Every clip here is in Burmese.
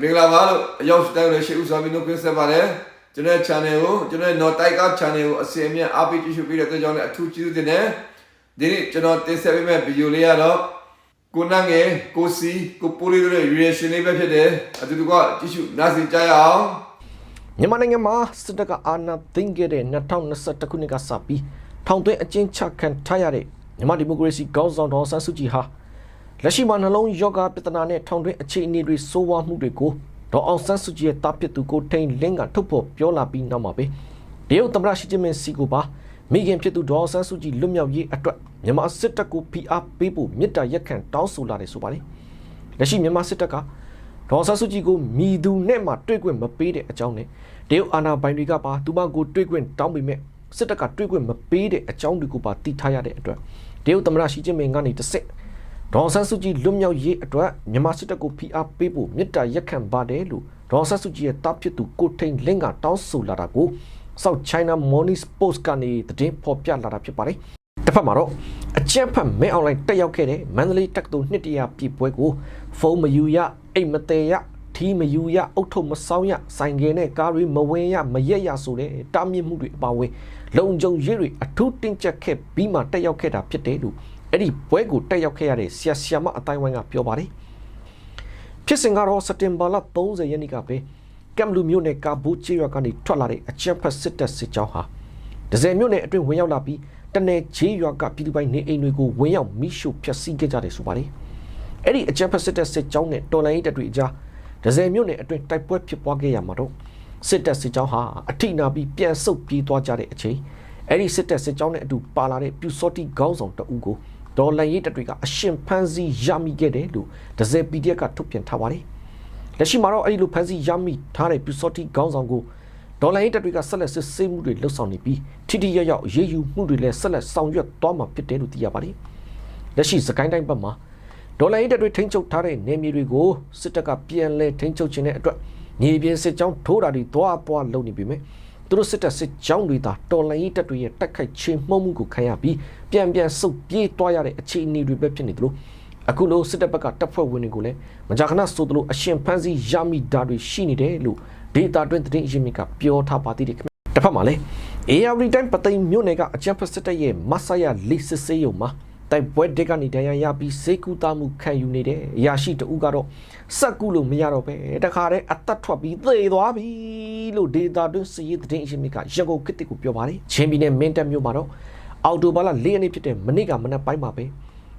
မင်္ဂလာပါလို့အရောက်စတိုင်းလို့ရှိဦးစွာပြီးနှုတ်ခွန်းဆက်ပါတယ်ကျွန်တော်ရဲ့ channel ကိုကျွန်တော်ရဲ့ Not Tiger channel ကိုအစီအမြတ်အားပေးကြည့်ရှုပေးတဲ့အတွက်ကြောင့်လည်းအထူးကျေးဇူးတင်တယ်ဒီနေ့ကျွန်တော်တင်ဆက်ပေးမယ့်ဗီဒီယိုလေးကတော့ကိုနန်းငယ်ကိုစီကိုပိုးလေးတို့ရဲ့ reaction လေးပဲဖြစ်တယ်အတူတူကကြည့်ရှုနားဆင်ကြရအောင်မြန်မာနိုင်ငံမှာစစ်တပ်ကအာဏာသိမ်းခဲ့တဲ့2021ခုနှစ်ကစပြီးထောင်သွင်းအကျဉ်းချခံထားရတဲ့မြန်မာဒီမိုကရေစီခေါင်းဆောင်တော်ဆန်းစုကြည်ဟာ လက်ရှိမှာနှလုံးယောဂပြဿနာနဲ့ထောင်သွင်းအခြေအနေတွေဆိုးဝါးမှုတွေကိုဒေါ်အောင်ဆန်းစုကြည်ရဲ့တာဖြစ်သူကိုထိန်လင်းကထုတ်ဖော်ပြောလာပြီးနောက်မှာပဲတရုတ်သမ္မတရှီကျင်းပင်စီကိုပါမိခင်ဖြစ်သူဒေါ်အောင်ဆန်းစုကြည်လွတ်မြောက်ရေးအတွက်မြန်မာစစ်တပ်ကိုဖိအားပေးဖို့မြစ်တာရက်ခံတောင်းဆိုလာတယ်ဆိုပါတယ်လက်ရှိမြန်မာစစ်တပ်ကဒေါ်ဆာစုကြည်ကိုမြည်သူနဲ့မှတွေ့ခွင့်မပေးတဲ့အကြောင်းနဲ့တရုတ်အာဏာပိုင်တွေကပါသူမကိုတွေ့ခွင့်တောင်းပေမဲ့စစ်တပ်ကတွေ့ခွင့်မပေးတဲ့အကြောင်းတွေကိုပါသိထားရတဲ့အတွက်တရုတ်သမ္မတရှီကျင်းပင်ကနေတစ်ဆက် ဒေါ်ဆာစုကြည်လွတ်မြောက်ရေးအတွက်မြန်မာစစ်တပ်ကိုဖိအားပေးဖို့မြစ်တာရက်ခံပါတယ်လို့ဒေါ်ဆာစုကြည်ရဲ့တာဖြစ်သူကိုထိန်လင်းကတောင်းဆိုလာတာကို South China Morning Post ကနေသတင်းဖော်ပြလာတာဖြစ်ပါတယ်တစ်ဖက်မှာတော့အကြက်ဖက်မဲအွန်လိုင်းတက်ရောက်ခဲ့တဲ့မန္တလေးတက္ကသိုလ်နှစ်တရာပြည့်ပွဲကိုဖုန်းမယူရအိတ်မသေးရထီးမယူရအုတ်ထုပ်မဆောင်ရဆိုင်ငယ်နဲ့ကားတွေမဝင်ရမရက်ရဆိုတဲ့တားမြစ်မှုတွေအပါအဝင်လုံခြုံရေးတွေအထူးတင်းကျပ်ခဲ့ပြီးမှတက်ရောက်ခဲ့တာဖြစ်တယ်လို့ အဲ့ဒီပွဲကိုတက်ရောက်ခဲ့ရတဲ့ဆရာဆရာမအတိုင်းဝိုင်းကပြောပါတယ်ဖြစ်စဉ်ကတော့စက်တင်ဘာလ30ရက်နေ့ကပဲကမ်လူမျိုးနယ်ကာဘူချီရွာကနေထွက်လာတဲ့အကြက်ဖက်စစ်တပ်စစ်ကြောင်းဟာဒဇယ်မြို့နယ်အတွင်းဝင်ရောက်လာပြီးတနယ်ချေးရွာကပြည်သူပိုင်နေအိမ်တွေကိုဝင်ရောက်မိရှုဖျက်ဆီးခဲ့ကြတယ်ဆိုပါတယ်အဲ့ဒီအကြက်ဖက်စစ်တပ်စစ်ကြောင်းနဲ့တော်လိုင်းရေးတပ်တွေအကြားဒဇယ်မြို့နယ်အတွင်းတိုက်ပွဲဖြစ်ပွားခဲ့ရမှာတော့စစ်တပ်စစ်ကြောင်းဟာအထိနာပြီးပြန်ဆုတ်ပြေးသွားကြတဲ့အချိန်အဲ့ဒီစစ်တပ်စစ်ကြောင်းနဲ့အတူပါလာတဲ့ပြူစောတိခေါင်းဆောင်တအူးကို ဒေါ်လန်ရေးတပ်တွေကအရှင်ဖမ်းဆီးရမိခဲ့တယ်လို့ဒဇယ် PDF ကထုတ်ပြန်ထားပါတယ်လက်ရှိမှာတော့အဲ့ဒီလိုဖမ်းဆီးရမိထားတဲ့ပြူစောတိခေါင်းဆောင်ကိုဒေါ်လာရေးတပ်တွေကဆက်လက်စစ်ဆေးမှုတွေလှုပ်ဆောင်နေပြီးထိထိရောက်ရောက်ရေးယူမှုတွေလည်းဆက်လက်ဆောင်ရွက်သွားမှာဖြစ်တယ်လို့သိရပါတယ်။လက်ရှိစကိုင်းတိုင်းဘက်မှာဒေါ်လာရေးတပ်တွေထိန်းချုပ်ထားတဲ့နေမြေတွေကိုစစ်တပ်ကပြန်လဲထိန်းချုပ်ခြင်းတဲ့အတွက်မြေပြင်စစ်ကြောင်းထိုးတာတွေတွားပွားလုပ်နေပြီမယ်။ သူတို့စစ်တပ်စစ်ကြောင်းတွေသာတော်လိုင်းရေးတပ်တွေရဲ့တိုက်ခိုက်ခြင်းမှုမှုကိုခံရပြီးပြန်ပြန်ဆုတ်ပြေးသွားရတဲ့အခြေအနေတွေပဲဖြစ်နေသလိုအခုလိုစစ်တပ်ဘက်ကတပ်ဖွဲ့ဝင်တွေကိုလည်းမကြာခဏဆိုသလိုအရှင်ဖမ်းဆီးရမိတာတွေရှိနေတယ်လို့ဒေတာတွင်သတင်းရင်းမြစ်ကပြောထားပါသေးတယ်ခင်ဗျတစ်ဖက်မှာလည်း ARD တိုင်းပသိမ်မြို့နယ်ကအကြံဖက်စစ်တပ်ရဲ့မဆာယာလီစစ်စေးရုံမှာ တိုက်ပွဲတက်ကနေတန်ရရပြီးစေကူတာမှုခံယူနေတဲ့အရာရှိတဦးကတော့စက်ကူလို့မရတော့ပဲတခါတည်းအသက်ထွက်ပြီးသေသွားပြီလို့ဒေတာတွင်စည်ရသတင်းရင်းမြစ်ကရကုတ်ကစ်တစ်ကိုပြောပါတယ်ချင်းပြည်နယ်မင်းတပ်မြို့မှာတော့အော်တိုဘာလ၄ရက်နေ့ဖြစ်တဲ့မနေ့ကမနက်ပိုင်းမှာပဲ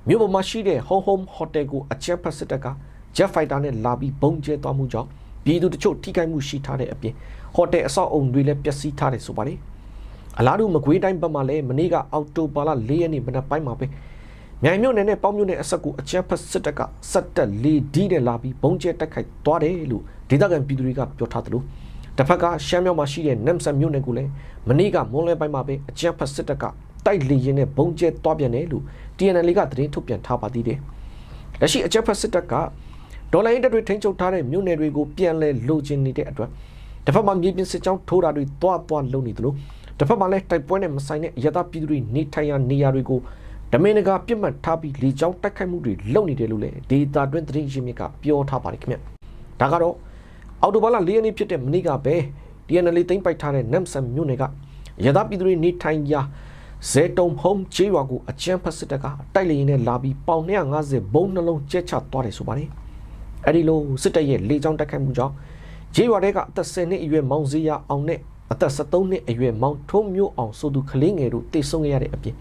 မြို့ပေါ်မှာရှိတဲ့ Home Home Hotel ကိုအကြံဖက်စစ်တပ်က Jet Fighter နဲ့လာပြီးဘုံကျဲသွားမှုကြောင့်ပြည်သူတချို့ထိခိုက်မှုရှိထားတဲ့အပြင်ဟိုတယ်အဆောက်အုံတွေလည်းပျက်စီးထားတယ်ဆိုပါတယ်အလားတူမကွေးတိုင်းဘက်မှာလည်းမနေ့ကအောက်တိုဘာလ၄ရက်နေ့မနက်ပိုင်းမှာပဲ မြိုင်မြို့နယ်နဲ့ပေါင်းမြို့နယ်အဆက်ကိုအချမ်းဖက်စစ်တပ်ကစက်တက်လေဒီနဲ့လာပြီးဘုံကျဲတိုက်ခိုက်သွားတယ်လို့ဒေသခံပြည်သူတွေကပြောထားသလိုတစ်ဖက်ကရှမ်းမြောက်မှာရှိတဲ့နမ်ဆန်မြို့နယ်ကိုလည်းမနေ့ကမွန်လဲပိုင်းမှာပဲအချမ်းဖက်စစ်တပ်ကတိုက်လေရင်နဲ့ဘုံကျဲသွားပြန်တယ်လို့ TNL ကသတင်းထုတ်ပြန်ထားပါသေးတယ်လက်ရှိအချမ်းဖက်စစ်တပ်ကဒေါ်လာရင်းတပ်တွေထိန်းချုပ်ထားတဲ့မြို့နယ်တွေကိုပြန်လဲလိုချင်နေတဲ့အတွက်တစ်ဖက်မှာမြေပြင်စစ်ကြောင်းထိုးတာတွေတွားတွားလုပ်နေသလိုတစ်ဖက်မှာလည်းတိုက်ပွဲနဲ့မဆိုင်တဲ့ရသပြည်သူတွေနေထိုင်ရာနေရာတွေကို ဒမင်နဂါပြစ်မှတ်ထားပြီးလေကြောင်းတိုက်ခိုက်မှုတွေလုပ်နေတယ်လို့လည်းဒေတာတွင်သတင်းရင်းမြစ်ကပြောထားပါတယ်ခင်ဗျဒါကတော့အော်တိုဘာလ၄ရက်နေ့ဖြစ်တဲ့မနေ့ကပဲ DNL သိမ်းပိုက်ထားတဲ့နမ်ဆန်မြို့နယ်ကရသပြည်သူတွေနေထိုင်ရာဇေတုံဟုံးချေးရွာကိုအကြမ်းဖက်စစ်တပ်ကတိုက်လေရင်နဲ့လာပြီးပေါင်250ဘုံနှလုံးကျဲချသွားတယ်ဆိုပါတယ်အဲ့ဒီလိုစစ်တပ်ရဲ့လေကြောင်းတိုက်ခိုက်မှုကြောင့်ဂျေးရွာတဲကအသက်10နှစ်အရွယ်မောင်စည်းရအောင်နဲ့အသက်73နှစ်အရွယ်မောင်ထုံးမျိုးအောင်ဆိုသူကလေးငယ်တို့တိတ်ဆုံးခဲ့ရတဲ့အပြင်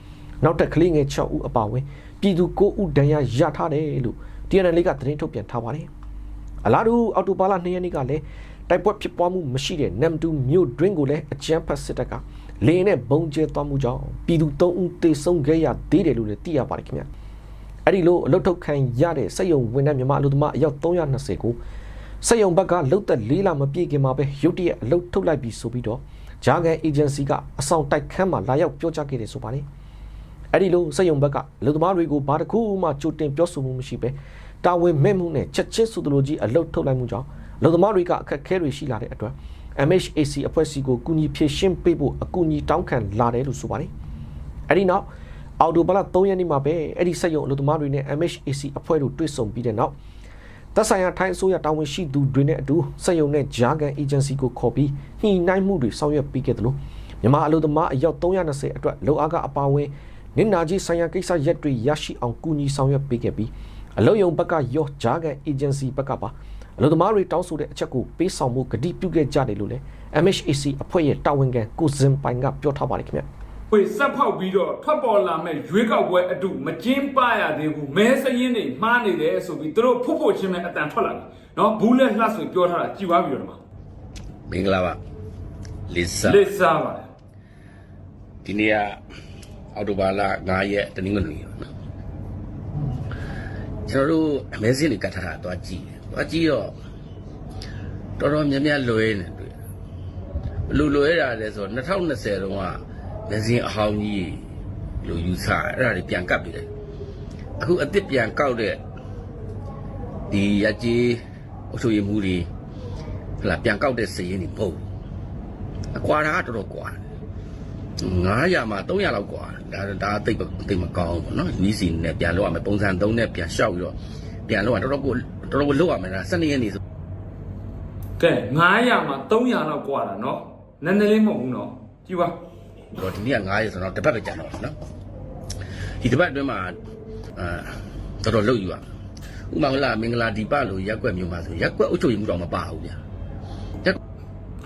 နောက်ထပ်ကလေးငယ်6ဦးအပါအဝင်ပြည်သူ9ဦးဒဏ်ရာရထားတယ်လို့ TNL ကသတင်းထုတ်ပြန်ထားပါတယ်အလားတူအော်တိုဘာလ2ရက်နေ့ကလည်းတိုက်ပွဲဖြစ်ပွားမှုမရှိတဲ့နမ်တူမြို့တွင်းကိုလည်းအကြမ်းဖက်စစ်တပ်ကလေနဲ့ဘုံကျဲသွားမှုကြောင့်ပြည်သူ3ဦးသေဆုံးခဲ့ရသေးတယ်လို့လည်းသိရပါတယ်ခင်ဗျာအဲ့ဒီလိုအလုတ်ထုတ်ခံရတဲ့စက်ယုံဝန်ထမ်းမြန်မာအလုပ်သမားအယောက်320ကိုစက်ယုံဘက်ကလှုပ်သက်လေးလာမပြည့်ခင်မှာပဲရုတ်တရက်အလုတ်ထုတ်လိုက်ပြီးဆိုပြီးတော့ဂျာဂန်အေဂျင်စီကအဆောင်တိုက်ခန်းမှာလာရောက်ပြောကြားခဲ့တယ်ဆိုပါတယ် အဲ့ဒီလိုစက်ယုံဘက်ကလူသမားတွေကိုဘာတစ်ခုမှကြိုတင်ပြောဆိုမှုမရှိပဲတာဝန်မဲ့မှုနဲ့ချက်ချင်းဆိုသလိုကြီးအလုတ်ထုတ်လိုက်မှုကြောင့်လူသမားတွေကအခက်အခဲတွေရှိလာတဲ့အတွက် MHAC အဖွဲ့အစည်းကိုကူညီဖြည့်ရှင်းပေးဖို့အကူအညီတောင်းခံလာတယ်လို့ဆိုပါတယ်အဲ့ဒီနောက်အော်တိုဘလ3ရက်နေ့မှာပဲအဲ့ဒီစက်ယုံအလုပ်သမားတွေနဲ့ MHAC အဖွဲ့တို့တွေ့ဆုံပြီးတဲ့နောက်တသက်ဆိုင်ရာထိုင်းအစိုးရတာဝန်ရှိသူတွေနဲ့အတူစက်ရုံနဲ့ဂျာကန်အေဂျင်စီကိုခေါ်ပြီးညှိနှိုင်းမှုတွေဆောင်ရွက်ပေးခဲ့တယ်လို့မြန်မာအလို့သမားအယောက်320အတွက်လုံအားကအပါအဝင် နင်နာကြီးဆိုင်ရာကိစ္စရက်တွေရရှိအောင်ကူညီဆောင်ရွက်ပေးခဲ့ပြီးအလုံယုံဘက်ကရောဂျာကန်အေဂျင်စီဘက်ကပါအလို့သမားတွေတောင်းဆိုတဲ့အချက်ကိုပေးဆောင်မှုကတိပြုခဲ့ကြတယ်လို့လည်း MHAC အဖွဲ့ရဲ့တာဝန်ခံကိုစင်ပိုင်ကပြောထားပါတယ်ခင်ဗျဝေဆက်ဖောက်ပြီးတော့ထွက်ပေါ်လာမဲ့ရွေးကောက်ပွဲအတူမကျင်းပရသေးဘူးမဲစရင်တွေမှားနေတယ်ဆိုပြီးသူတို့ဖုတ်ဖို့ချင်းမဲ့အတန်ထွက်လာတယ်နော်ဘူးလက်လှဆိုပြောထားတာကြည်သွားပြီတော့ဒီမှာမင်္ဂလာပါလစ်ဆာလစ်စားပါတယ်ဒီနေ့က အော်တိုဘာလ9ရက်တနင်္ဂနွေရက်နော်ကျွန်တော်တို့အမဲစင်းတွေကတ်ထားတာတော့ကြည့်တယ်တော့ကြည့်တော့တော်တော်များများလွယ်နေတွေ့တယ်ဘယ်လူလွယ်တာလဲဆိုတော့2020တုန်းကမဲစင်းအဟောင်းကြီးလို့ယူဆတယ်အဲ့ဒါတွေပြန်ကတ်ပြီးတယ်အခုအစ်စ်ပြန်ကောက်တဲ့ဒီရကြီးအုပ်ချုပ်ရေးမှုတွေဟလာပြန်ကောက်တဲ့စည်ရင်းတွေမဟုတ်ဘူးအကွာတာကတော်တော်ကွာတယ် 900မှာ300လောက်กว่าဒါဒါသိပ်သိပ်မကောင်းဘူးပေါ့နော်နီးစီနဲ့ပြန်လောက်ရမယ်ပုံစံ3နဲ့ပြန်လျှောက်ပြီးတော့ပြန်လောက်ရတော်တော်ကိုတော်တော်ကိုလောက်ရမယ်ဒါ12ရက်နေဆို ကဲ900မှာ300လောက်กว่าတာနော်နည်းနည်းလေးမဟုတ်ဘူးနော်ကြည်ပါ တော့ဒီနေ့က9ရက်ဆိုတော့တစ်ပတ်ပဲကြာတော့နော်ဒီတစ်ပတ်အတွင်းမှာအာတော်တော်လောက်ယူရဥပမာလာမင်္ဂလာဒီပလို့ရက်ွက်မျိုးမှာဆိုရက်ွက်အုပ်ချုပ်ရေးမှုတော့မပါဘူးဗျာရက်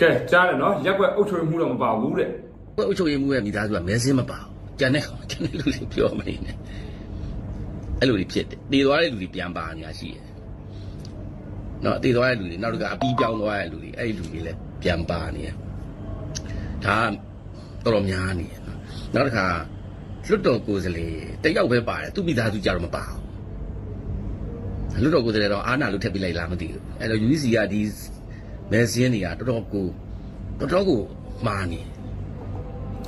ကဲကြားတယ်နော်ရက်ွက်အုပ်ချုပ်မှုတော့မပါဘူးတဲ့ ကွက်အုပ်ချုပ်ရေးမှုရဲ့မိသားစုကမဲစင်းမပါဘူးကျန်တဲ့ကျန်တဲ့လူတွေပြောမနေနဲ့အဲ့လိုတွေဖြစ်တယ်တည်သွားတဲ့လူတွေပြန်ပါနေတာရှိတယ်နော်တည်သွားတဲ့လူတွေနောက်တစ်ခါအပီးပြောင်းသွားတဲ့လူတွေအဲ့ဒီလူတွေလည်းပြန်ပါနေတယ်ဒါကတော်တော်များနေတယ်နော်နောက်တစ်ခါလွတ်တော်ကိုယ်စလေတယောက်ပဲပါတယ်သူ့မိသားစုကြတော့မပါဘူးလွတ်တော်ကိုယ်စလေတော့အာနာလို့ထည့်ပြလိုက်လားမသိဘူးအဲ့တော့ UC ကဒီမဲစင်းတွေကတော်တော်ကိုတော်တော်ကိုမှားနေတယ်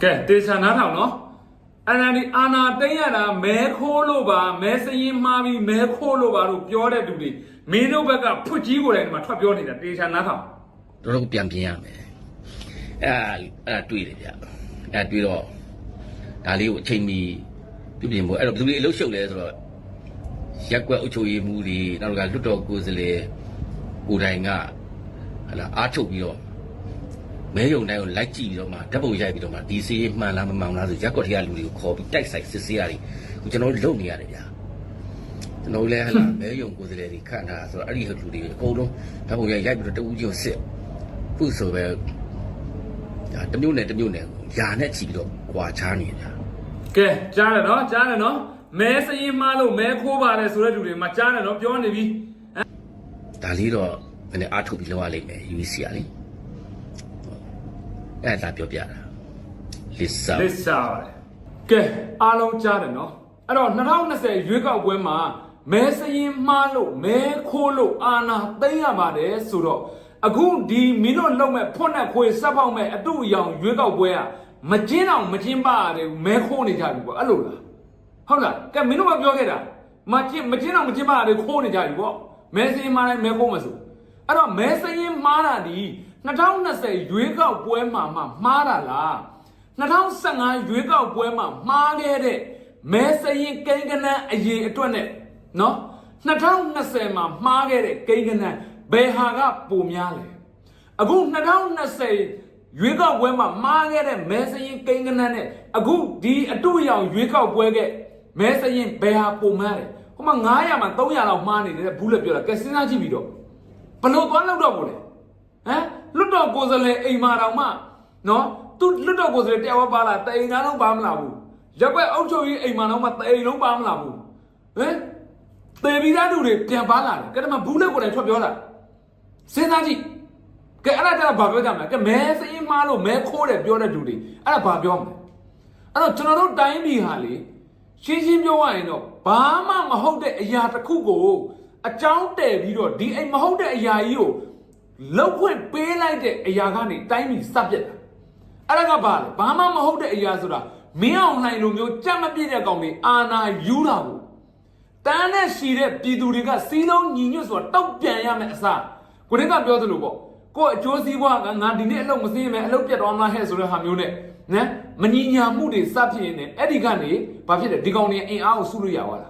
ကဲတေချာနားထောင်နော်အနာဒီအာနာတိတ်ရတာမဲခိုးလို့ပါမဲစရင်မှားပြီးမဲခိုးလို့ပါလို့ပြောတဲ့သူတွေမင်းတို့ဘက်ကဖွတ်ကြီးကိုယ်တိုင်ဒီမှာထွက်ပြောနေတာတေချာနားထောင်တော်တော်ပြန်ပြင်ရမယ်အဲ့ဒါအဲ့ဒါတွေ့တယ်ဗျအဲ့ဒါတွေ့တော့ဒါလေးကိုအချိန်မီပြုပြင်ဖို့အဲ့တော့ဘယ်သူတွေအလုပ်ရှုပ်လဲဆိုတော့ရက်ကွက်အုပ်ချုပ်ရေးမှုတွေနောက်ကလွတ်တော်ကိုယ်စားလှယ်ကိုယ်တိုင်ကဟလာအားထုတ်ပြီးတော့ မဲယုံတိုင်းကိုလိုက်ကြည့်ပြီးတော့မှဓာတ်ပုံရိုက်ပြီးတော့မှဒီစီးမှန်လားမမှန်လားဆိုရက်ကွက်တွေကလူတွေကိုခေါ်ပြီးတိုက်ဆိုင်စစ်ဆေးရတယ်ခုကျွန်တော်တို့လုပ်နေရတယ်ဗျာကျွန်တော်တို့လည်းဟလာမဲယုံကိုယ်စားလှယ်တွေခန့်ထားတာဆိုတော့အဲ့ဒီလူတွေအကုန်လုံးဓာတ်ပုံရိုက်ရိုက်ပြီးတော့တဦးချင်းကိုစစ်ခုဆိုပဲဒါတစ်မျိုးနဲ့တစ်မျိုးနဲ့ယာနဲ့ချီပြီးတော့ကွာချားနေကြကဲကြားတယ်နော်ကြားတယ်နော်မဲစရင်မှားလို့မဲခိုးပါတယ်ဆိုတဲ့လူတွေမှာကြားတယ်နော်ပြောနေပြီဒါလေးတော့နည်းနည်းအားထုတ်ပြီးလောက်ရလိမ့်မယ် UC ကလေ အဲ့ဒါပြောပြတာလစ်ဆာလစ်စားပါတယ်ကဲအားလုံးကြားတယ်နော်အဲ့တော့2020ရွေးကောက်ပွဲမှာမဲစရင်မှားလို့မဲခိုးလို့အာနာသိမ်းရပါတယ်ဆိုတော့အခုဒီမင်းတို့လုံမဲ့ဖွက်နဲ့ခွေစက်ပေါက်မဲ့အတူအယောင်ရွေးကောက်ပွဲကမကျင်းအောင်မကျင်းပါရတယ်မဲခိုးနေကြပြီပေါ့အဲ့လိုလားဟုတ်လားကဲမင်းတို့ကပြောခဲ့တာမကျင်းမကျင်းအောင်မကျင်းပါရတယ်ခိုးနေကြပြီပေါ့မဲစရင်မှားတယ်မဲခိုးမဆိုအဲ့တော့မဲစရင်မှားတာဒီ 2020ရွေးကောက်ပွဲမှာမှမှားတာလား2015ရွေးကောက်ပွဲမှာမှားခဲ့တဲ့မဲစရင်ကိန်းကနန်းအရေးအတွက်နဲ့နော်2020မှာမှားခဲ့တဲ့ကိန်းကနန်းဘယ်ဟာကပိုများလဲအခု2020ရွေးကောက်ပွဲမှာမှားခဲ့တဲ့မဲစရင်ကိန်းကနန်းနဲ့အခုဒီအတူအယောင်ရွေးကောက်ပွဲကမဲစရင်ဘယ်ဟာပိုများလဲဟိုမှာ900မှာ300လောက်မှားနေတယ်ဘူးလည်းပြောတာကဲစဉ်းစားကြည့်ပြီးတော့ဘလို့သွားလောက်တော့ဘူးလေဟမ် လွတ်တော်ကိုယ်စားလှယ်အိမ်မာတော်မှနော်သူလွတ်တော်ကိုယ်စားလှယ်တယောက်ပါလားတအိမ်သားလုံးပါမလားဘူးရက်ွက်အုပ်ချုပ်ရေးအိမ်မာတော်မှတအိမ်လုံးပါမလားဘူးဟမ်တေပြီးသားလူတွေပြန်ပါလာတယ်ကဲတမဘူးလက်ကိုယ်တိုင်ထွက်ပြောတာစဉ်းစားကြည့်ကဲအဲ့ဒါကြတော့ဘာပြောကြမလဲကဲမဲစင်းမားလို့မဲခိုးတယ်ပြောတဲ့လူတွေအဲ့ဒါဘာပြောမလဲအဲ့တော့ကျွန်တော်တို့တိုင်းပြည်ဟာလေရှင်းရှင်းပြောရရင်တော့ဘာမှမဟုတ်တဲ့အရာတစ်ခုကိုအကြောင်းတည်ပြီးတော့ဒီအိမ်မဟုတ်တဲ့အရာကြီးကို လောက်ခွင့်ပေးလိုက်တဲ့အရာကနေတိုင်းပြည်စပြက်တာအဲ့ဒါကဘာလဲဘာမှမဟုတ်တဲ့အရာဆိုတာမင်းအောင်လှိုင်လိုမျိုးကြက်မပြည့်တဲ့ကောင်တွေအာနာယူတာကိုတန်းနဲ့ရှည်တဲ့ပြည်သူတွေကစီးလုံးညီညွတ်ဆိုတာတောက်ပြန်ရမယ်အစားကိုရင်းကပြောသလိုပေါ့ကိုယ်အကျိုးစီးပွားကငါဒီနေ့အလုပ်မစင်းမယ်အလုပ်ပြတ်သွားမလားဟဲ့ဆိုတဲ့ဟာမျိုးနဲ့နော်မညီညာမှုတွေစဖြစ်နေအဲ့ဒီကနေဘာဖြစ်လဲဒီကောင်တွေအင်အားကိုစုလို့ရသွားတာ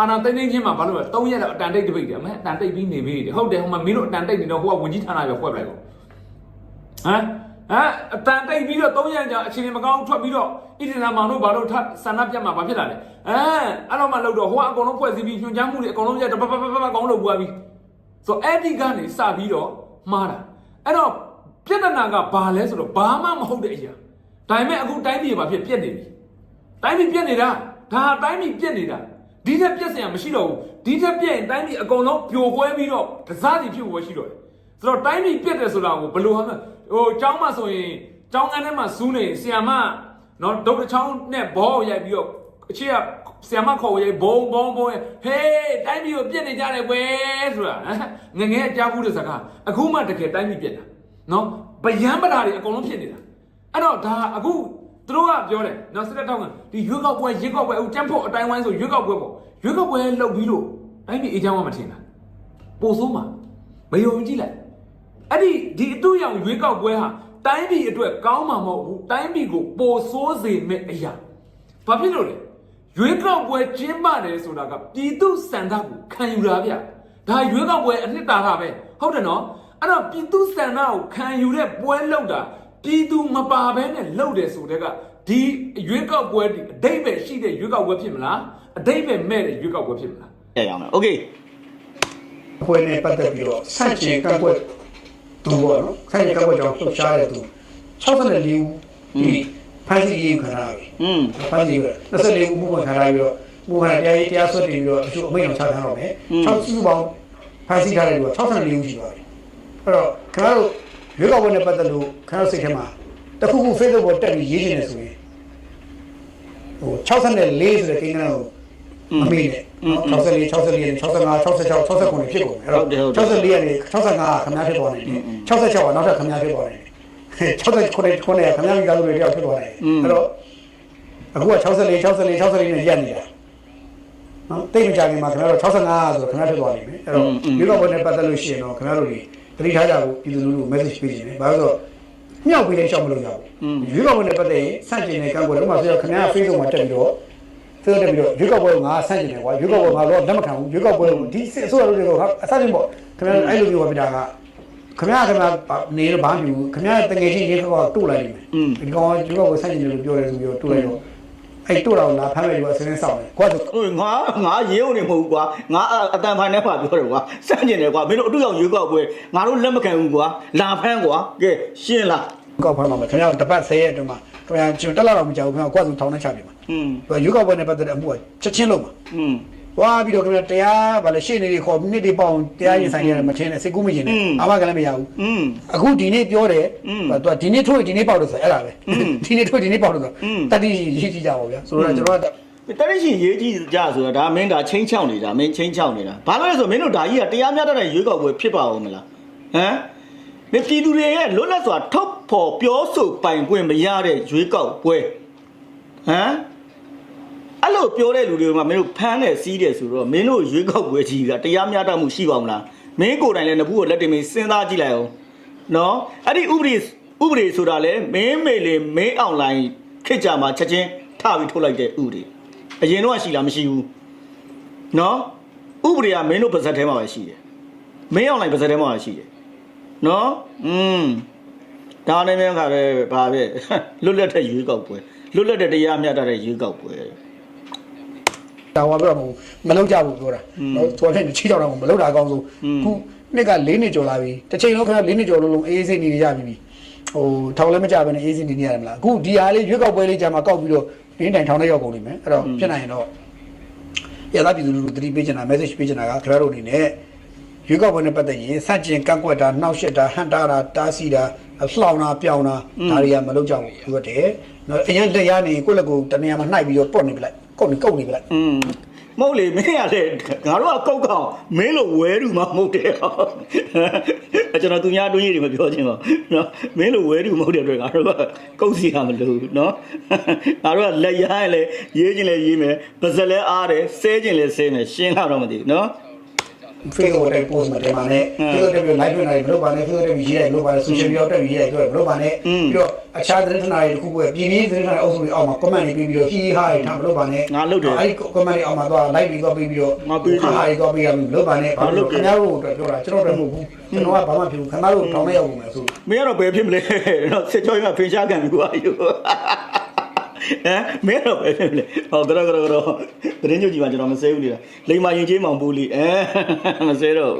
အာနာသိမ့်သိမ့်ချင်းမှာဘာလို့လဲ၃ရက်တော့အတန်တိတ်တပိတ်တယ်အမဲအတန်တိတ်ပြီးနေပြီတဲ့ဟုတ်တယ်ဟိုမှာမင်းတို့အတန်တိတ်နေတော့ဟိုကဝင်ကြီးဌာနရောဖွက်ပလိုက်ကောဟမ်ဟမ်အတန်တိတ်ပြီးတော့၃ရက်ကြာအချိန်မကောင်းထွက်ပြီးတော့ဣတိနာမောင်တို့ဘာလို့ထဆန္ဒပြမှာဘာဖြစ်လာလဲအဲအဲ့တော့မှလောက်တော့ဟိုကအကုန်လုံးဖွဲ့စည်းပြီးညွှန်ကြားမှုတွေအကုန်လုံးရက်ပပပပပအကုန်လုံးလုပ်ပွားပြီးဆိုအဲ့ဒီကနေစပြီးတော့မှားတာအဲ့တော့ပြဿနာကဘာလဲဆိုတော့ဘာမှမဟုတ်တဲ့အရာဒါပေမဲ့အခုတိုင်းပြည်မှာဖြစ်ပြက်နေပြီတိုင်းပြည်ပြက်နေတာဒါဟာတိုင်းပြည်ပြက်နေတာ ဒီထက်ပြက်စရာမရှိတော့ဘူးဒီထက်ပြက်ရင်တိုင်းပြည်အကုန်လုံးပြိုကွဲပြီးတော့ကစားစီဖြစ်ဖို့ရှိတော့တယ်ဆိုတော့တိုင်းပြည်ပြက်တယ်ဆိုတာကိုဘယ်လိုဟာမလဲဟိုကျောင်းမှာဆိုရင်ကျောင်းကန်းထဲမှာစူးနေဆီယာမနော်ဒုတ်တစ်ချောင်းနဲ့ဘောရိုက်ပြီးတော့အခြေကဆီယာမခေါ်ရိုက်ဘုံဘုံဘုံဟေးတိုင်းပြည်ကိုပြက်နေကြတယ်ကွယ်ဆိုတာဟမ်ငငယ်အကြားဘူးတဲ့စကားအခုမှတကယ်တိုင်းပြည်ပြက်တာနော်ဗယံပဓာတွေအကုန်လုံးဖြစ်နေတာအဲ့တော့ဒါအခု သူတို့ကပြောတယ်နော်စစ်တပ်တောင်းကဒီရွေးကောက်ပွဲရွေးကောက်ပွဲအခုတန်းဖို့အတိုင်းဝိုင်းဆိုရွေးကောက်ပွဲပေါ့ရွေးကောက်ပွဲလုပ်ပြီးလို့တိုင်းပြည်အေးချမ်းမှမထင်တာပိုဆိုးမှာမယုံကြည်လိုက်အဲ့ဒီဒီအတူရောင်ရွေးကောက်ပွဲဟာတိုင်းပြည်အတွက်ကောင်းမှာမဟုတ်ဘူးတိုင်းပြည်ကိုပိုဆိုးစေမယ့်အရာဘာဖြစ်လို့လဲရွေးကောက်ပွဲကျင်းပတယ်ဆိုတာကပြည်သူစံတကိုခံယူတာဗျဒါရွေးကောက်ပွဲအနှစ်သာရပဲဟုတ်တယ်နော်အဲ့တော့ပြည်သူစံတကိုခံယူတဲ့ပွဲလောက်တာ ပြည်သူမပါဘဲနဲ့လှုပ်တယ်ဆိုတဲ့ကဒီရွေးကောက်ပွဲဒီအတိတ်ပဲရှိတဲ့ရွေးကောက်ပွဲဖြစ်မလားအတိတ်ပဲမဲ့တဲ့ရွေးကောက်ပွဲဖြစ်မလား ရရအောင်လားโอเค အဖွဲ့နဲ့ပတ်သက်ပြီးတော့ဆန့်ကျင်ကန့်ကွက်သူပေါ့နော်ဆန့်ကျင်ကန့်ကွက်ကြောင့်လှုပ်ရှားတဲ့သူ64ဦးဒီဖမ်းဆီးရေးခံရပြီ อืม ဖမ်းဆီးရ24ဦးမှုခံရပြီးတော့မှုခံတရားရေးတရားစွဲတင်ပြီးတော့အချို့အမိန့်အောင်ချထားတော့မယ်6စုပေါင်းဖမ်းဆီးထားတဲ့လူက64ဦးရှိပါပြီအဲ့တော့ခင်ဗျားတို့ ရွေးကောက်ပွဲနဲ့ပတ်သက်လို့ခင်ဗျားတို့စိတ်ထဲမှာတခုခု Facebook ပေါ်တက်ပြီးရေးနေတယ်ဆိုရင်ဟို64ဆိုတဲ့ကိန်းဂဏန်းကိုအမေနဲ့64 64 65 66 69ဖြစ်ကုန်တယ်အဲ့တော့64ကနေ65ကခင်ဗျားဖြစ်ပေါ်နေတယ်66ကနောက်ထပ်ခင်ဗျားဖြစ်ပေါ်နေတယ်69ခုနဲ့ခင်ဗျားမိသားစုတွေတယောက်ဖြစ်ပေါ်နေတယ်အဲ့တော့အခုက64 64 64နဲ့ရက်နေတာနော်တိတ်မကြခင်မှာခင်ဗျားတို့65ဆိုတော့ခင်ဗျားဖြစ်သွားနေမယ်အဲ့တော့ဒီတော့ဘယ်နဲ့ပတ်သက်လို့ရှိရင်တော့ခင်ဗျားတို့ဒီ တတိထားကြဖို့ပြည်သူလူထုကို message ပေးနေတယ်ဘာလို့ဆိုတော့မြောက်ပြီးလည်းရှောက်မလို့ရဘူးရွေးကောက်ပွဲနဲ့ပတ်သက်ရင်စန့်ကျင်တဲ့ကံကွယ်တော့မှဆိုတော့ခင်ဗျား Facebook မှာတက်ပြီးတော့ဆိုတော့ပြီးတော့ရွေးကောက်ပွဲကိုငါဆန့်ကျင်တယ်ကွာရွေးကောက်ပွဲငါတော့လက်မခံဘူးရွေးကောက်ပွဲကိုဒီအစိုးရတို့တွေကဟာအစတင်ပေါ့ခင်ဗျားအဲ့လိုမျိုးပါပြတာကခင်ဗျားခင်ဗျားနေတော့ဘာမှမဖြစ်ဘူးခင်ဗျားတကယ်ချင်းရေကောက်တိုးလိုက်လိမ့်မယ်ဒီကောင်ရွေးကောက်ပွဲဆန့်ကျင်တယ်လို့ပြောတယ်ဆိုပြီးတော့တိုးလိုက်တော့ အဲ့တိုးတော့လာဖမ်းမယ်လို့ဆင်းနေဆောင်တယ်ကွာဆို ဟိုငါငါရေးုံနေမဟုတ်ဘူးကွာငါအတန်ဖိုင်နဲ့ပါပြောတယ်ကွာစန့်ကျင်တယ်ကွာမင်းတို့အတူရောက်ရွေးကောက်ပွဲငါတို့လက်မခံဘူးကွာလာဖမ်းကွာကဲရှင်းလား ကောက်ဖမ်းမှာခင်ဗျားတပတ်10ရက်အတွင်းမှာခင်ဗျားကျွန်တော်တက်လာတော့မကြောက်ဘူးခင်ဗျားကွာဆိုထောင်းနဲ့ချပြမှာ อืม ရွေးကောက်ပွဲနဲ့ပတ်သက်တဲ့အမှုကချက်ချင်းလုံးမှာ อืม သွားပြီးတော့ခင်ဗျာတရားဗာလေရှေ့နေတွေခေါ်နှစ်တွေပေါအောင်တရားရင်ဆိုင်ရတယ်မထင်နဲ့စိတ်ကူးမရင်နဲ့အာမခံလည်းမရဘူးအခုဒီနေ့ပြောတယ်သူကဒီနေ့ထိုးဒီနေ့ပေါက်လို့ဆိုအဲ့ဒါပဲဒီနေ့ထိုးဒီနေ့ပေါက်လို့ဆိုတတိရေးကြည့်ကြပါဗျာဆိုတော့ကျွန်တော်ကတတိရှင်ရေးကြည့်ကြဆိုတာဒါမင်းဒါချင်းချောင်းနေတာမင်းချင်းချောင်းနေတာဘာလို့လဲဆိုမင်းတို့ဒါကြီးကတရားမျှတတဲ့ရွေးကောက်ပွဲဖြစ်ပါဦးမလားဟမ်မပြည်သူတွေရဲ့လွတ်လပ်စွာထုတ်ဖော်ပြောဆိုပိုင်ခွင့်မရတဲ့ရွေးကောက်ပွဲဟမ် အဲ့လိုပြောတဲ့လူတွေကမင်းတို့ဖမ်းတယ်စီးတယ်ဆိုတော့မင်းတို့ရွေးကောက်ပွဲကြီးကတရားမျှတမှုရှိပါမလားမင်းကိုယ်တိုင်လည်းနဘူးကိုလက်တင်မင်းစဉ်းစားကြည့်လိုက်အောင်နော်အဲ့ဒီဥပဒေဥပဒေဆိုတာလေမင်းမေလေမင်းအွန်လိုင်းခေတ်ကြမှာချက်ချင်းထပြီးထုတ်လိုက်တဲ့ဥပဒေအရင်တော့ရှိလားမရှိဘူးနော်ဥပဒေကမင်းတို့ပါဇက်ထဲမှာပဲရှိတယ်မင်းအွန်လိုင်းပါဇက်ထဲမှာပဲရှိတယ်နော်อืมဒါနဲ့မြန်ခါပဲဗာပဲလွတ်လပ်တဲ့ရွေးကောက်ပွဲလွတ်လပ်တဲ့တရားမျှတတဲ့ရွေးကောက်ပွဲ တာဝါပြောတော့မလုပ်ကြဘူးပြောတာနော်ဆိုတော့ချီတော့တော့မလုပ်တာအကောင်းဆုံးခုနှစ်က၄နှစ်ကျော်လာပြီတစ်ချိန်လုံးခင်ဗျာ၄နှစ်ကျော်လုံးလုံးအေးအေးစိတ်နေနေကြပြီဟိုထောင်လည်းမကြဘဲနဲ့အေးစိတ်နေနေရတယ်မလားအခုဒီဟာလေးရွေးကောက်ပွဲလေးကြာမှာကောက်ပြီးတော့နင်းတိုင်ထောင်ထဲရောက်ကုန်နေမယ်အဲ့တော့ဖြစ်နိုင်ရင်တော့ရသပြည်သူလူထုတတိပေးချင်တာ message ပေးချင်တာကခင်ဗျားတို့အနေနဲ့ရွေးကောက်ပွဲနဲ့ပတ်သက်ရင်စန့်ကျင်ကန့်ကွက်တာနှောက်ယှက်တာဟန်တာတာတားဆီးတာလှောင်တာပြောင်းတာဒါတွေကမလုပ်ကြဘူးဟုတ်တယ်နော်အရင်လက်ရနေကိုယ့်လက်ကိုတနေရာမှာနှိုက်ပြီးတော့ပုတ်နေပလိုက် ကုတ်နေကုတ်နေပလိုက်อืมမဟုတ်လေမင်းရလေငါတို့ကကောက်ကောင်မင်းလိုဝဲတူမှမဟုတ်တယ်ကျွန်တော်သူများတွင်းရည်တွေမပြောချင်းပါနော်မင်းလိုဝဲတူမဟုတ်တဲ့အတွက်ငါတို့ကကုတ်စီတာမလို့နော်ငါတို့ကလက်ရရင်လေရေးချင်းလေရေးမယ်ပါဇက်လဲအားတယ်ဆဲချင်းလဲဆဲမယ်ရှင်းတော့မသိဘူးနော် Facebook တက် post မှာတင်ပါနဲ့ Facebook တက်ပြီး live ထွက်နေတယ်ဘလို့ပါနဲ့ Facebook တက်ပြီးရေးလိုက်ဘလို့ပါနဲ့ social media တက်ပြီးရေးလိုက်တော့ဘလို့ပါနဲ့ပြီးတော့အခြားသတင်းဌာနတွေတခုခုပဲပြည်ပြည်သတင်းဌာနအုပ်စုတွေအောက်မှာ comment တွေပြီးပြီးတော့ဟီဟီဟာတွေထားဘလို့ပါနဲ့အဲ့ဒီ comment တွေအောက်မှာတော့ like တွေတော့ပြီးပြီးတော့ဟာတွေတော့ပြီးရဘလို့ပါနဲ့ခင်ဗျားတို့အတွက်ပြောတာကျွန်တော်တို့မဟုတ်ဘူးကျွန်တော်ကဘာမှဖြစ်ဘူးခင်ဗျားတို့ထောင်ထဲရောက်မယ်ဆိုမင်းကတော့ဘယ်ဖြစ်မလဲတော့စစ်ကြောင်းကဖင်ရှားခံပြီကွာယူ ဟမ်မင်းတော့ဘယ်ဖြစ်မလဲဟောကတော့ကတော့ကတော့သတင်းကြည့်ကြည့်ပါကျွန်တော်မစဲဘူးလေလိမ္မာရင်ချင်းမောင်ပူလီအဲမစဲတော့